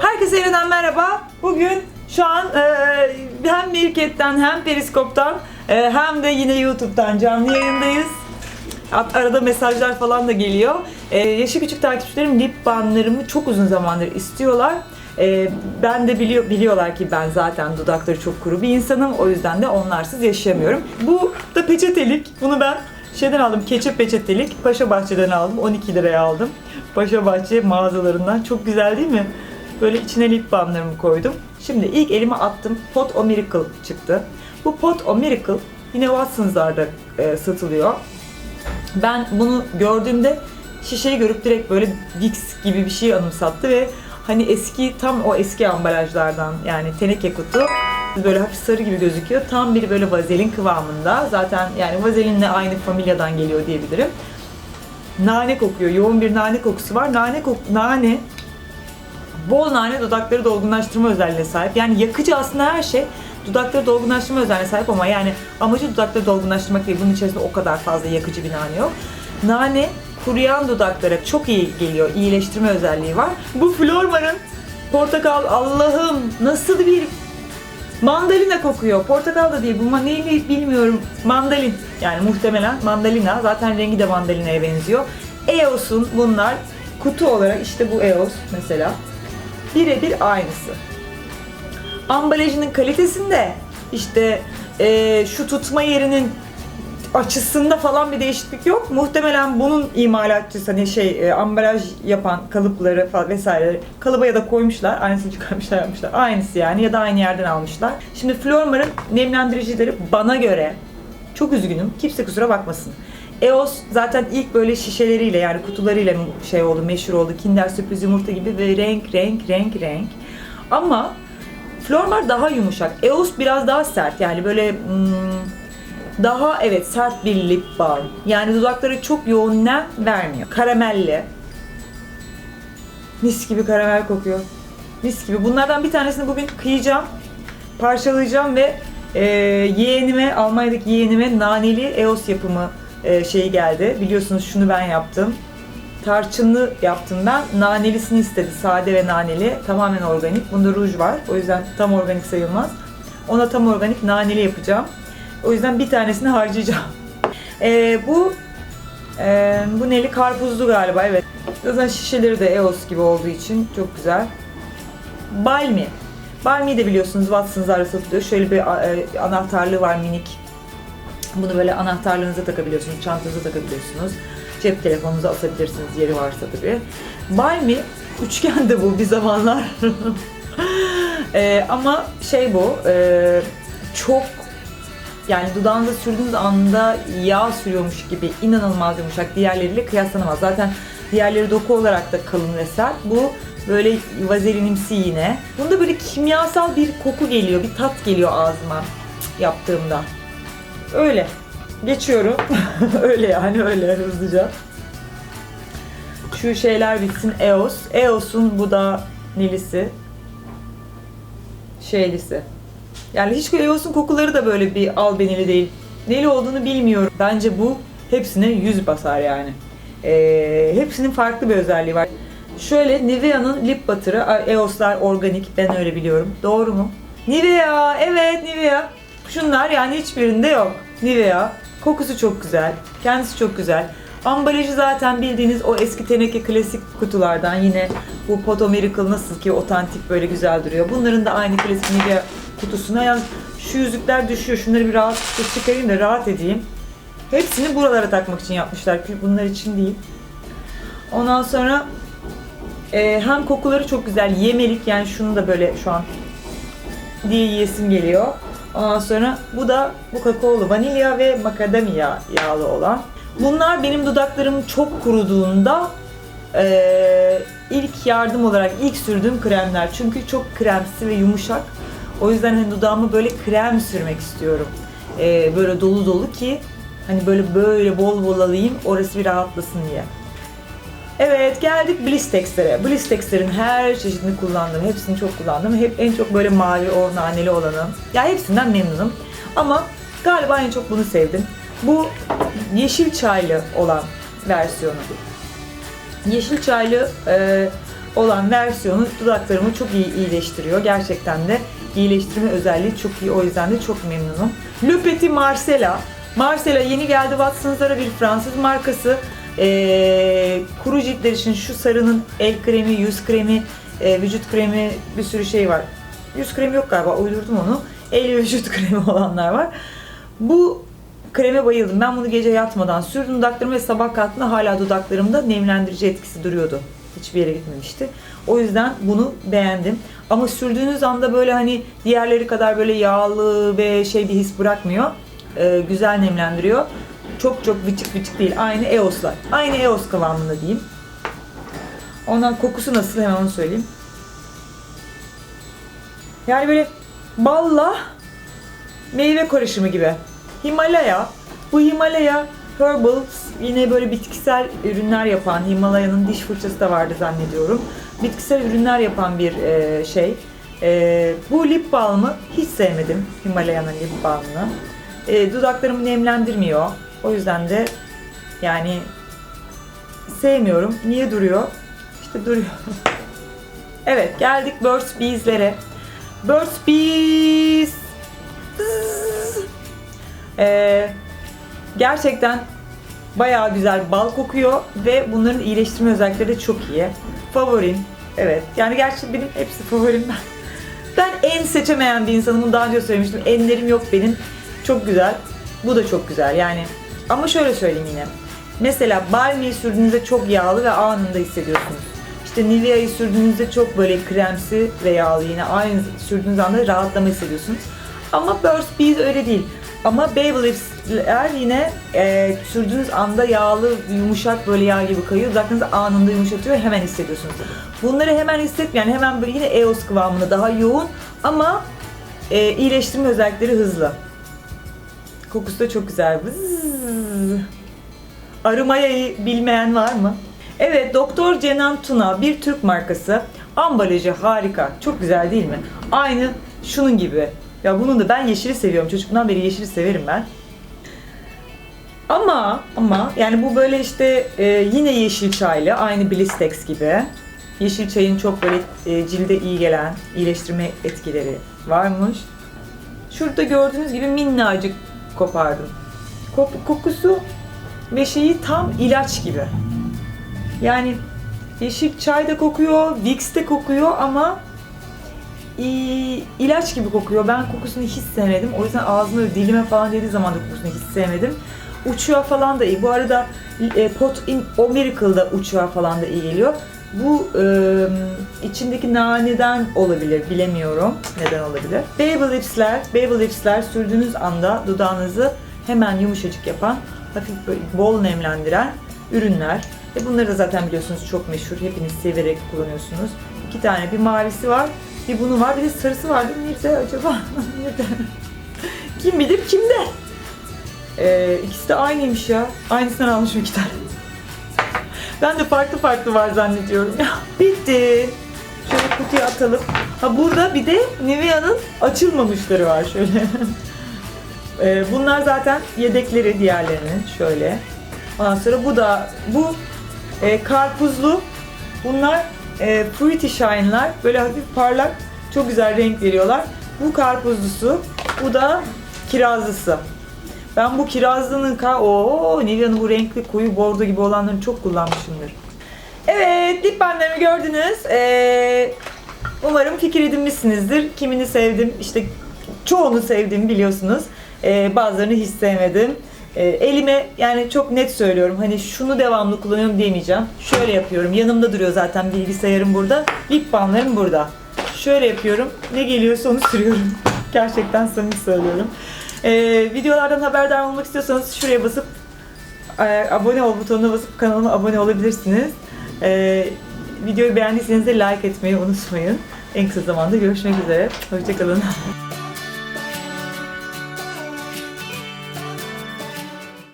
Herkese yeniden merhaba. Bugün şu an e, hem Mirket'ten hem Periskop'tan e, hem de yine YouTube'dan canlı yayındayız. Arada mesajlar falan da geliyor. E, yaşı küçük takipçilerim lip balmlarımı çok uzun zamandır istiyorlar. E, ben de biliyor, biliyorlar ki ben zaten dudakları çok kuru bir insanım. O yüzden de onlarsız yaşayamıyorum. Bu da peçetelik. Bunu ben şeyden aldım. Keçe peçetelik. Paşa Bahçe'den aldım. 12 liraya aldım. Paşa Bahçe mağazalarından. Çok güzel değil mi? Böyle içine lip balmlarımı koydum. Şimdi ilk elime attım. Pot O Miracle çıktı. Bu Pot O Miracle yine Watson's'larda e, satılıyor. Ben bunu gördüğümde şişeyi görüp direkt böyle Vicks gibi bir şey anımsattı ve hani eski tam o eski ambalajlardan yani teneke kutu böyle hafif sarı gibi gözüküyor. Tam bir böyle vazelin kıvamında. Zaten yani vazelinle aynı familyadan geliyor diyebilirim. Nane kokuyor. Yoğun bir nane kokusu var. Nane kok nane bol nane dudakları dolgunlaştırma özelliğine sahip. Yani yakıcı aslında her şey dudakları dolgunlaştırma özelliğine sahip ama yani amacı dudakları dolgunlaştırmak değil. Bunun içerisinde o kadar fazla yakıcı bir nane yok. Nane kuruyan dudaklara çok iyi geliyor. iyileştirme özelliği var. Bu Flormar'ın portakal Allah'ım nasıl bir mandalina kokuyor. Portakal da değil. Bu neyini bilmiyorum. Mandalin. Yani muhtemelen mandalina. Zaten rengi de mandalinaya benziyor. EOS'un bunlar kutu olarak işte bu EOS mesela birebir aynısı. Ambalajının kalitesinde işte eee, şu tutma yerinin açısında falan bir değişiklik yok. Muhtemelen bunun imalatçısı hani şey e, ambalaj yapan kalıpları falan vesaire kalıba ya da koymuşlar. Aynısını çıkarmışlar yapmışlar. Aynısı yani ya da aynı yerden almışlar. Şimdi Flormar'ın nemlendiricileri bana göre çok üzgünüm. Kimse kusura bakmasın. EOS zaten ilk böyle şişeleriyle yani kutularıyla şey oldu, meşhur oldu. Kinder sürpriz yumurta gibi ve renk renk renk renk. Ama Flormar daha yumuşak. EOS biraz daha sert. Yani böyle hmm, daha evet sert bir lip balm. Yani dudakları çok yoğun nem vermiyor. Karamelli. Mis gibi karamel kokuyor. Mis gibi. Bunlardan bir tanesini bugün kıyacağım. Parçalayacağım ve e, yeğenime, Almanya'daki yeğenime naneli EOS yapımı e, şeyi geldi. Biliyorsunuz şunu ben yaptım. Tarçınlı yaptım ben. Nanelisini istedi. Sade ve naneli. Tamamen organik. Bunda ruj var. O yüzden tam organik sayılmaz. Ona tam organik naneli yapacağım. O yüzden bir tanesini harcayacağım. Ee, bu e, bu neli karpuzlu galiba evet. Zaten şişeleri de EOS gibi olduğu için çok güzel. Balmy. Balmy de biliyorsunuz Watson's'larda satılıyor. Şöyle bir e, anahtarlığı var minik. Bunu böyle anahtarlığınıza takabiliyorsunuz, çantanıza takabiliyorsunuz. Cep telefonunuza asabilirsiniz yeri varsa tabii. Balmy üçgen de bu bir zamanlar. Ee, ama şey bu, e, çok yani dudağınıza sürdüğünüz anda yağ sürüyormuş gibi inanılmaz yumuşak. Diğerleriyle kıyaslanamaz. Zaten diğerleri doku olarak da kalın ve sert. Bu böyle vazelinimsi yine. Bunda böyle kimyasal bir koku geliyor, bir tat geliyor ağzıma yaptığımda. Öyle. Geçiyorum. öyle yani öyle hızlıca. Şu şeyler bitsin. EOS. EOS'un bu da nilisi. Şeylisi. Yani hiç EOS'un kokuları da böyle bir albenili değil. Neli olduğunu bilmiyorum. Bence bu hepsine yüz basar yani. Ee, hepsinin farklı bir özelliği var. Şöyle Nivea'nın lip butter'ı. EOS'lar organik. Ben öyle biliyorum. Doğru mu? Nivea. Evet Nivea. Şunlar yani hiçbirinde yok. Nivea. Kokusu çok güzel. Kendisi çok güzel. Ambalajı zaten bildiğiniz o eski teneke klasik kutulardan yine bu Poto Miracle nasıl ki otantik böyle güzel duruyor. Bunların da aynı klasik Nivea kutusuna yani şu yüzükler düşüyor. Şunları bir rahat çıkarayım da rahat edeyim. Hepsini buralara takmak için yapmışlar. Bunlar için değil. Ondan sonra e, hem kokuları çok güzel. Yemelik yani şunu da böyle şu an diye yiyesim geliyor. Ondan sonra bu da bu kakaolu vanilya ve makadamia yağlı olan. Bunlar benim dudaklarım çok kuruduğunda eee, ilk yardım olarak ilk sürdüğüm kremler. Çünkü çok kremsi ve yumuşak. O yüzden hani dudağıma böyle krem sürmek istiyorum. Eee, böyle dolu dolu ki hani böyle böyle bol bol alayım orası bir rahatlasın diye. Evet geldik Blistex'lere. Blistex'lerin her çeşidini kullandım. Hepsini çok kullandım. Hep en çok böyle mavi o naneli olanı. Ya hepsinden memnunum. Ama galiba en çok bunu sevdim. Bu yeşil çaylı olan versiyonu. Yeşil çaylı e, olan versiyonu dudaklarımı çok iyi iyileştiriyor. Gerçekten de iyileştirme özelliği çok iyi. O yüzden de çok memnunum. Le Petit Marcella. Marcella yeni geldi Watsons'lara bir Fransız markası. Ee, kuru ciltler için şu sarının el kremi, yüz kremi, e, vücut kremi bir sürü şey var. Yüz kremi yok galiba uydurdum onu. El vücut kremi olanlar var. Bu kreme bayıldım. Ben bunu gece yatmadan sürdüm dudaklarıma ve sabah kalktığımda hala dudaklarımda nemlendirici etkisi duruyordu. Hiçbir yere gitmemişti. O yüzden bunu beğendim. Ama sürdüğünüz anda böyle hani diğerleri kadar böyle yağlı ve şey bir his bırakmıyor. Ee, güzel nemlendiriyor. Çok çok vıcık vıcık değil. Aynı EOS'lar. Aynı EOS kıvamında diyeyim. Ondan kokusu nasıl hemen onu söyleyeyim. Yani böyle balla meyve karışımı gibi. Himalaya. Bu Himalaya Herbals yine böyle bitkisel ürünler yapan, Himalaya'nın diş fırçası da vardı zannediyorum. Bitkisel ürünler yapan bir e, şey. E, bu lip balmı hiç sevmedim. Himalaya'nın lip balmını. E, dudaklarımı nemlendirmiyor. O yüzden de yani sevmiyorum. Niye duruyor? İşte duruyor. evet geldik Burt's Bees'lere. Burt's Bees. Ee, gerçekten bayağı güzel bal kokuyor ve bunların iyileştirme özellikleri de çok iyi. Favorim. Evet. Yani gerçi benim hepsi favorim ben. Ben en seçemeyen bir insanım. Bunu daha önce söylemiştim. Enlerim yok benim. Çok güzel. Bu da çok güzel. Yani ama şöyle söyleyeyim yine. Mesela balmiyi sürdüğünüzde çok yağlı ve anında hissediyorsunuz. İşte Nivea'yı sürdüğünüzde çok böyle kremsi ve yağlı yine aynı sürdüğünüz anda rahatlama hissediyorsunuz. Ama Burst Bees öyle değil. Ama Babylips'ler yine e, sürdüğünüz anda yağlı, yumuşak böyle yağ gibi kayıyor. Dudaklarınızı anında yumuşatıyor hemen hissediyorsunuz. Bunları hemen hissetmeyen, hemen böyle yine EOS kıvamında daha yoğun ama e, iyileştirme özellikleri hızlı. Kokusu da çok güzel. Vızz. Arımaya'yı bilmeyen var mı? Evet, Doktor Cenan Tuna bir Türk markası. Ambalajı harika. Çok güzel değil mi? Aynı şunun gibi. Ya bunun da ben yeşili seviyorum. Çocukluğumdan beri yeşili severim ben. Ama ama yani bu böyle işte e, yine yeşil çaylı aynı Blistex gibi. Yeşil çayın çok böyle e, cilde iyi gelen iyileştirme etkileri varmış. Şurada gördüğünüz gibi minnacık kopardım. Kok- kokusu ve şeyi tam ilaç gibi. Yani yeşil çay da kokuyor, Vicks de kokuyor ama i- ilaç gibi kokuyor. Ben kokusunu hiç sevmedim. O yüzden böyle dilime falan dediği zaman da kokusunu hiç sevmedim. Uçuğa falan da iyi. Bu arada e, Pot in O Miracle'da uçuğa falan da iyi geliyor. Bu e, içindeki naneden olabilir, bilemiyorum neden olabilir. Baby Lips'ler, Baby Lips'ler sürdüğünüz anda dudağınızı hemen yumuşacık yapan, hafif bol nemlendiren ürünler. E bunları da zaten biliyorsunuz çok meşhur, hepiniz severek kullanıyorsunuz. İki tane, bir mavisi var, bir bunu var, bir de sarısı var. Nerede acaba? Nerede? Kim bilir kimde? Ee, ikisi de aynıymış ya. Aynısından almışım iki tane. Ben de farklı farklı var zannediyorum. Bitti. Şöyle kutuya atalım. Ha burada bir de Nivea'nın açılmamışları var şöyle. Ee, bunlar zaten yedekleri diğerlerinin şöyle. Ondan sonra bu da bu e, karpuzlu. Bunlar e, Fruity Shine'lar. Böyle hafif parlak, çok güzel renk veriyorlar. Bu karpuzlusu, bu da kirazlısı. Ben bu kirazlının ka o Nivea'nın bu renkli koyu bordo gibi olanlarını çok kullanmışımdır. Evet, dip bandlarımı gördünüz. Ee, umarım fikir edinmişsinizdir. Kimini sevdim, işte çoğunu sevdim biliyorsunuz. Ee, bazılarını hiç sevmedim. Ee, elime yani çok net söylüyorum. Hani şunu devamlı kullanıyorum diyemeyeceğim. Şöyle yapıyorum. Yanımda duruyor zaten bilgisayarım burada. Lip balmlarım burada. Şöyle yapıyorum. Ne geliyorsa onu sürüyorum. Gerçekten samimi söylüyorum. Ee, videolardan haberdar olmak istiyorsanız şuraya basıp e, abone ol butonuna basıp kanalıma abone olabilirsiniz. Ee, videoyu beğendiyseniz de like etmeyi unutmayın. En kısa zamanda görüşmek üzere. Hoşçakalın.